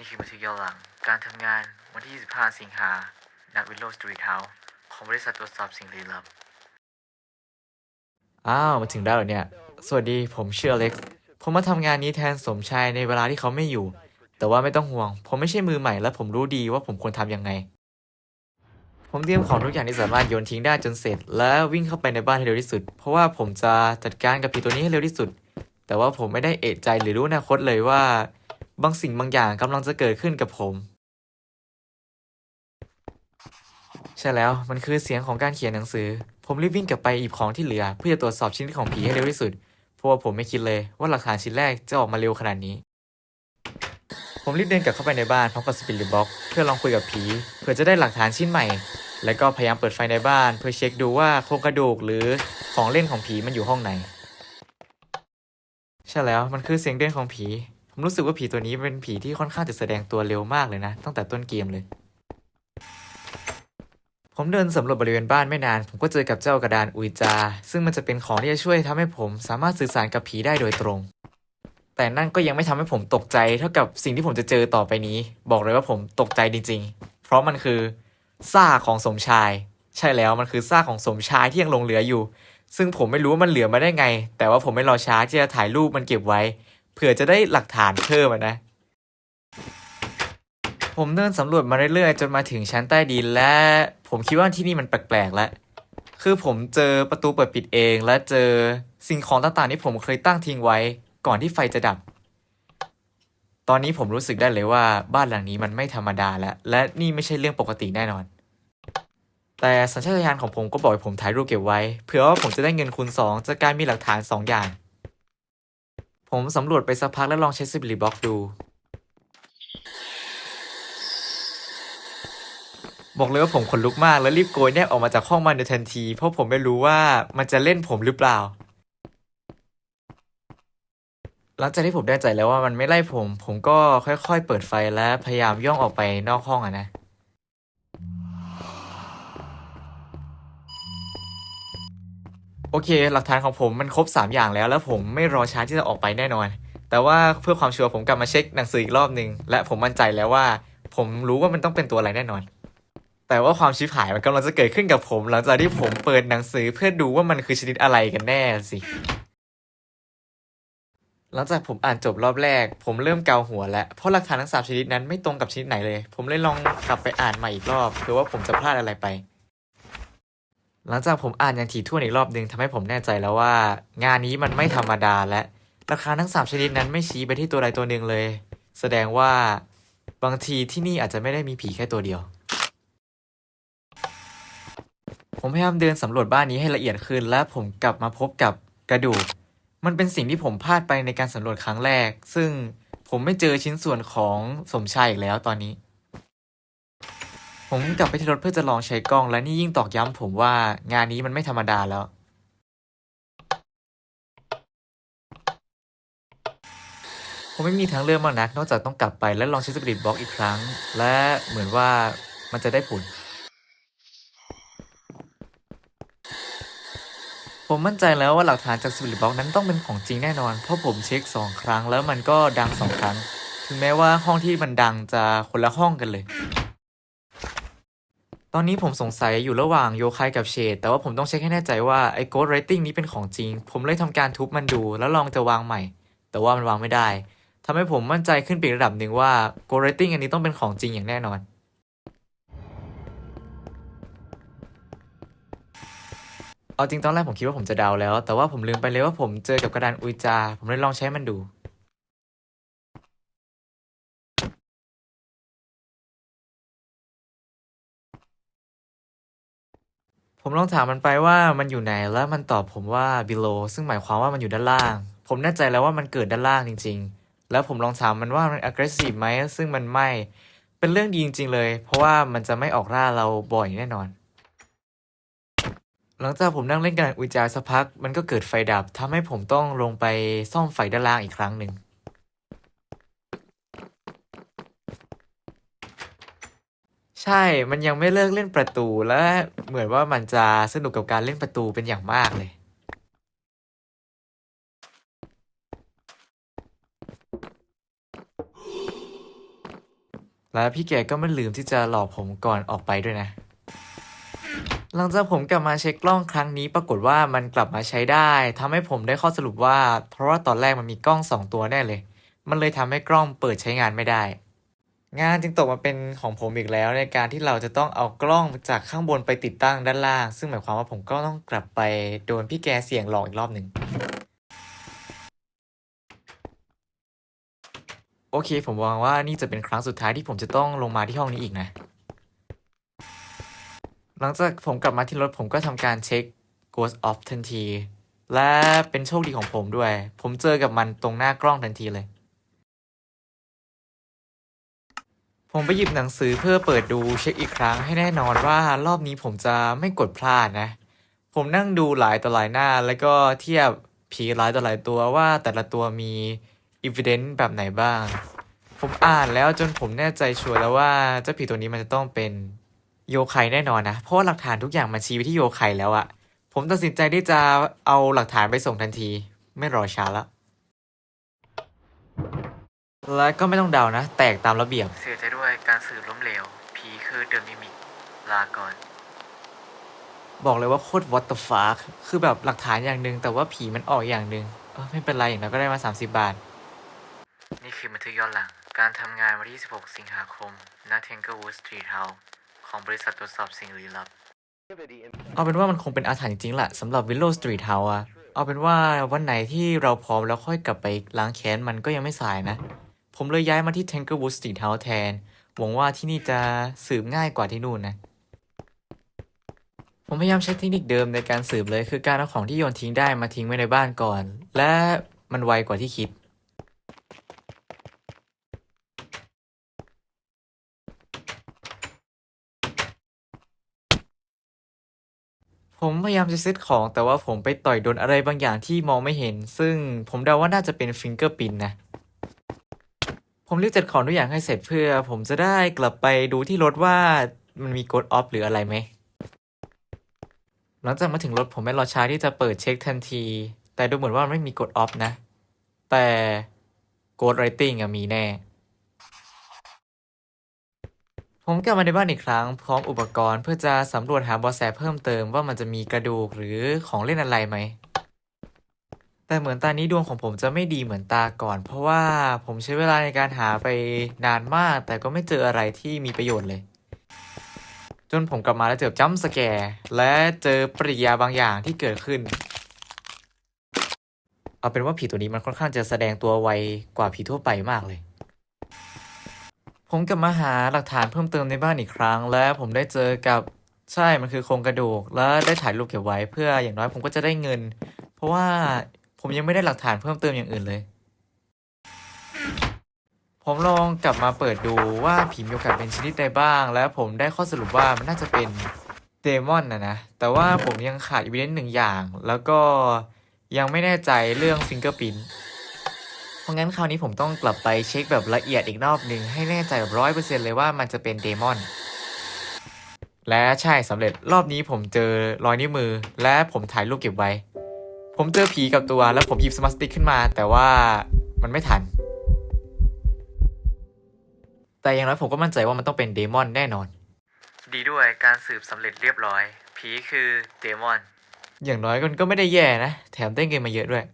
นี่คือบันทึกย้อนหลัง การทำงานวันที่ 25 สิงหาณวิลโลสตรีทเฮาส์ของบริษัทตรวจสอบสิ่งลี้ลับ อ้าว มาถึงได้แล้วเนี่ย สวัสดีผมชื่ออเล็กซ์ ผมมาทำงานนี้แทนสมชายในเวลาที่เขาไม่อยู่ แต่ว่าไม่ต้องห่วง ผมไม่ใช่มือใหม่และผมรู้ดีว่าผมควรทำยังไง ผมเตรียมของทุกอย่างที่สามารถโยนทิ้งได้จนเสร็จ แล้ววิ่งเข้าไปในบ้านให้เร็วที่สุด เพราะว่าผมจะจัดการกับผีตัวนี้ให้เร็วที่สุด แต่ว่าผมไม่ได้เอะใจหรือรู้อนาคตเลยว่า บางสิ่งบางอย่างกำลังจะเกิดขึ้นกับผม ใช่แล้วมันคือเสียงของการเขียนหนังสือ ผมรีบวิ่งกลับไปหยิบของที่เหลือ เพื่อจะตรวจสอบชิ้นของผีให้เร็วที่สุด เพราะว่าผมไม่คิดเลยว่าหลักฐานชิ้นแรกจะออกมาเร็วขนาดนี้ ผมรีบเดินกลับเข้าไปในบ้านพร้อมกับสปิริตบ็อกเพื่อลองคุยกับผีเพื่อจะได้หลักฐานชิ้นใหม่ แล้วก็พยายามเปิดไฟในบ้าน เพื่อเช็คดูว่าโครงกระดูกหรือของเล่นของผีมันอยู่ห้องไหนใช่แล้วมันคือเสียงเดินของผี ผมรู้สึกว่าผีตัวนี้เป็นผีที่ค่อนข้างจะแสดงตัวเร็วมากเลยนะ ตั้งแต่ต้นเกมเลย ผมเดินสำรวจบริเวณบ้านไม่นาน ผมก็เจอกับเจ้ากระดานอุยจา ซึ่งมันจะเป็นของที่จะช่วยทำให้ผมสามารถสื่อสารกับผีได้โดยตรง แต่นั่นก็ยังไม่ทำให้ผมตกใจเท่ากับสิ่งที่ผมจะเจอต่อไปนี้ บอกเลยว่าผมตกใจจริง ๆ เพราะมันคือซากของสมชาย ใช่แล้วมันคือซากของสมชายที่ยังหลงเหลืออยู่ ซึ่งผมไม่รู้ว่ามันเหลือมาได้ไง แต่ว่าผมไม่รอช้าที่จะถ่ายรูปมันเก็บไว้ ผื่อจะได้หลักฐานเพิ่มนะ ผมเดินสำรวจมาเรื่อยๆ จนมาถึงชั้นใต้ดินและผมคิดว่าที่นี่มันแปลกๆแล้ว คือผมเจอประตูเปิดปิดเองและเจอสิ่งของต่างๆที่ผมเคยตั้งทิ้งไว้ ก่อนที่ไฟจะดับ ตอนนี้ผมรู้สึกได้เลยว่าบ้านหลังนี้มันไม่ธรรมดาแล้ว และนี่ไม่ใช่เรื่องปกติแน่นอน แต่สัญชาตญาณของผมก็บอกให้ผมถ่ายรูปเก็บไว้ เผื่อว่าผมจะได้เงินคูณสองจากการมีหลักฐานสองอย่าง ผมสำรวจไปสักพักแล้วลองใช้สปิริตบ็อกดู บอกเลยว่าผมขนลุกมากแล้วรีบโกยแนบออกมาจากห้องมันในทันที เพราะผมไม่รู้ว่ามันจะเล่นผมหรือเปล่า หลังจากที่ผมได้ใจแล้วว่ามันไม่ไล่ผม ผมก็ค่อยๆ เปิดไฟและพยายามย่องออกไปนอกห้องอะนะ โอเค หลักฐานของผมมันครบ 3 อย่างแล้ว แล้วผมไม่รอช้าที่จะออกไปแน่นอน แต่ว่าเพื่อความชัวร์ผมกลับมาเช็คหนังสืออีกรอบหนึ่งและผมมั่นใจแล้วว่า ผมรู้ว่ามันต้องเป็นตัวอะไรแน่นอน แต่ว่าความชิบหายมันกำลังจะเกิดขึ้นกับผม หลังจากที่ผมเปิดหนังสือเพื่อดูว่ามันคือชนิดอะไรกันแน่สิ หลังจากผมอ่านจบรอบแรก ผมเริ่มเกาหัวแล้วเพราะหลักฐานทั้งสามชนิดนั้นไม่ตรงกับชนิดไหนเลย ผมเลยลองกลับไปอ่านใหม่อีกรอบเผื่อว่าผมจะพลาดอะไรไป หลังจากผมอ่านอย่างถี่ถ้วนอีกรอบหนึ่งทำให้ผมแน่ใจแล้วว่า งานนี้มันไม่ธรรมดาและ ราคาทั้งสามชนิดนั้นไม่ชี้ไปที่ตัวใดตัวหนึ่งเลย แสดงว่าบางทีที่นี่อาจจะไม่ได้มีผีแค่ตัวเดียว ผมพยายามเดินสำรวจบ้านนี้ให้ละเอียดขึ้น และผมกลับมาพบกับกระดูก มันเป็นสิ่งที่ผมพลาดไปในการสำรวจครั้งแรก ซึ่งผมไม่เจอชิ้นส่วนของสมชายอีกแล้วตอนนี้ ผมกลับไปที่รถเพื่อจะลองใช้กล้อง และนี่ยิ่งตอกย้ำผมว่างานนี้มันไม่ธรรมดาแล้ว ผมไม่มีทางเลือกมากนัก นอกจากต้องกลับไปและลองใช้สปิริตบล็อกอีกครั้ง และเหมือนว่ามันจะได้ผล ผมมั่นใจแล้วว่าหลักฐานจากสปิริตบ็อกนั้นต้องเป็นของจริงแน่นอน เพราะผมเช็คสองครั้งแล้วมันก็ดังสองครั้ง ถึงแม้ว่าห้องที่มันดังจะคนละห้องกันเลย ตอนนี้ผมสงสัยอยู่ระหว่างโยคายกับเชดแต่ว่าผมต้องเช็คให้แน่ใจว่าไอ้โกดไรติ้งนี้เป็นของจริง ผมเลยทำการทุบมันดูแล้วลองจะวางใหม่ แต่ว่ามันวางไม่ได้ทำให้ผมมั่นใจขึ้นไปอีกระดับหนึ่งว่าโกดไรติ้งอันนี้ต้องเป็นของจริงอย่างแน่นอน เอาจริงตอนแรกผมคิดว่าผมจะเดาแล้ว แต่ว่าผมลืมไปเลยว่าผมเจอกับกระดานอุยจา ผมเลยลองใช้มันดู ผมลองถามมันไปว่ามันอยู่ไหนแล้วมันตอบผมว่า below ซึ่งหมายความว่ามันอยู่ด้านล่าง ผมแน่ใจแล้วว่ามันเกิดด้านล่างจริง ๆ แล้วผมลองถามมันว่ามัน aggressive ไหมซึ่งมันไม่ เป็นเรื่องดีจริง ๆ เลย เพราะว่ามันจะไม่ออกล่าเราบ่อยแน่นอน หลังจากผมนั่งเล่นกันอุจจาสักพัก มันก็เกิดไฟดับทำให้ผมต้องลงไปซ่อมไฟด้านล่างอีกครั้งหนึ่ง ใช่ มันยังไม่เลิกเล่นประตูและเหมือนว่ามันจะสนุกกับการเล่นประตูเป็นอย่างมากเลย และพี่แกก็ไม่ลืมที่จะหลอกผมก่อนออกไปด้วยนะ หลังจากผมกลับมาเช็คกล้องครั้งนี้ปรากฏว่ามันกลับมาใช้ได้ทำให้ผมได้ข้อสรุปว่า เพราะว่าตอนแรกมันมีกล้องสองตัวแน่เลย มันเลยทำให้กล้องเปิดใช้งานไม่ได้ งานจึงตกมาเป็นของผมอีกแล้ว ในการที่เราจะต้องเอากล้องจากข้างบนไปติดตั้งด้านล่าง ซึ่งหมายความว่าผมก็ต้องกลับไปโดนพี่แกเสี่ยงหลอกอีกรอบหนึ่งโอเค ผมหวังว่านี่จะเป็นครั้งสุดท้ายที่ผมจะต้องลงมาที่ห้องนี้อีกนะ หลังจากผมกลับมาที่รถผมก็ทำการเช็ค Ghost Off ทันที และเป็นโชคดีของผมด้วย ผมเจอกับมันตรงหน้ากล้องทันทีเลย ผมไปหยิบหนังสือเพื่อเปิดดูเช็คอีกครั้งให้แน่นอนว่ารอบนี้ผมจะไม่กดพลาดนะ ผมนั่งดูหลายต่อหลายหน้า แล้วก็เทียบผีหลายต่อหลายตัวว่าแต่ละตัวมี evidence แบบไหนบ้าง ผมอ่านแล้วจนผมแน่ใจชัวร์แล้วว่าเจ้าผีตัวนี้มันจะต้องเป็นโยไคแน่นอนนะ เพราะว่าหลักฐานทุกอย่างมันชี้ไปที่โยไคแล้วอะผมตัดสินใจที่จะเอาหลักฐานไปส่งทันที ไม่รอช้าแล้ว และก็ไม่ต้องเดานะ แตกตามระเบียบ เสียใจด้วยการสืบล้มเหลว ผีคือเดอะมิมิกลาก่อน บอกเลยว่าโคตร what the fuck คือแบบหลักฐานอย่างหนึ่งแต่ว่าผีมันออกอย่างหนึ่งเออไม่เป็นไรอย่างน้อยก็ได้มา 30 บาท นี่คือบันทึกย้อนหลัง การทำงานวันที่ 16 สิงหาคมณเทนเกอร์วูดสตรีทเฮาส์ของบริษัทตรวจสอบสิ่งลี้ลับ เอาเป็นว่ามันคงเป็นอาถรรพ์จริงๆแหละสำหรับวิลโลสตรีทเฮาส์อะเอาเป็นว่าวันไหนที่เราพร้อมแล้วค่อยกลับไปล้างแค้นมันก็ยังไม่สายนะ ผมเลยย้ายมาที่ Tankerwood Street House แทน หวังว่าที่นี่จะสืบง่ายกว่าที่นู่นนะ ผมพยายามใช้เทคนิคเดิมในการสืบเลย คือการเอาของที่โยนทิ้งได้มาทิ้งไว้ในบ้านก่อน และมันไวกว่าที่คิดผมพยายามจะเซตของแต่ว่าผมไปต่อยโดนอะไรบางอย่างที่มองไม่เห็น ซึ่งผมเดาว่าน่าจะเป็นฟิงเกอร์ปินนะ ผมรีบจัดของทุกอย่างให้เสร็จเพื่อ ผมจะได้กลับไปดูที่รถว่ามันมีกดออฟหรืออะไรไหม หลังจากมาถึงรถผมไม่รอช้าที่จะเปิดเช็คทันที แต่ดูเหมือนว่าไม่มีกดออฟนะ แต่กดไรติงอะมีแน่ ผมกลับมาในบ้านอีกครั้ง พร้อมอุปกรณ์เพื่อจะสำรวจหาเบาะแสเพิ่มเติมว่ามันจะมีกระดูกหรือของเล่นอะไรไหม แต่เหมือนตานี้ดวงของผมจะไม่ดีเหมือนตาก่อน เพราะว่าผมใช้เวลาในการหาไปนานมาก แต่ก็ไม่เจออะไรที่มีประโยชน์เลย จนผมกลับมาแล้วเจอจัมสแกร์และเจอปริยาบางอย่างที่เกิดขึ้น เอาเป็นว่าผีตัวนี้มันค่อนข้างจะแสดงตัวไวกว่าผีทั่วไปมากเลย ผมกลับมาหาหลักฐานเพิ่มเติมในบ้านอีกครั้ง และผมได้เจอกับใช่มันคือโครงกระดูก และได้ถ่ายรูปเก็บไว้เพื่ออย่างน้อยผมก็จะได้เงิน เพราะว่า ผมยังไม่ได้หลักฐานเพิ่มเติมอย่างอื่นเลย ผมลองกลับมาเปิดดูว่าผีมีโอกาสเป็นชนิดใดบ้าง แล้วผมได้ข้อสรุปว่ามันน่าจะเป็นเดมอนนะนะ แต่ว่าผมยังขาดอีเวนต์หนึ่งอย่าง แล้วก็ยังไม่แน่ใจเรื่องฟิงเกอร์พินเพราะงั้นคราวนี้ผมต้องกลับไปเช็คแบบละเอียดอีกรอบหนึ่งให้แน่ใจแบบร้อยเปอร์เซ็นต์เลยว่ามันจะเป็นเดมอน และใช่สำเร็จรอบนี้ผมเจอรอยนิ้วมือ และผมถ่ายรูปเก็บไว้ ผมเจอผีกับตัวแล้วผมหยิบสมาร์ทสติ๊กขึ้นมา แต่ว่ามันไม่ทัน แต่อย่างน้อยผมก็มั่นใจว่ามันต้องเป็นเดมอนแน่นอน ดีด้วยการสืบสำเร็จเรียบร้อย ผีคือเดมอน อย่างน้อยมันก็ไม่ได้แย่นะ แถมได้เงินมาเยอะด้วย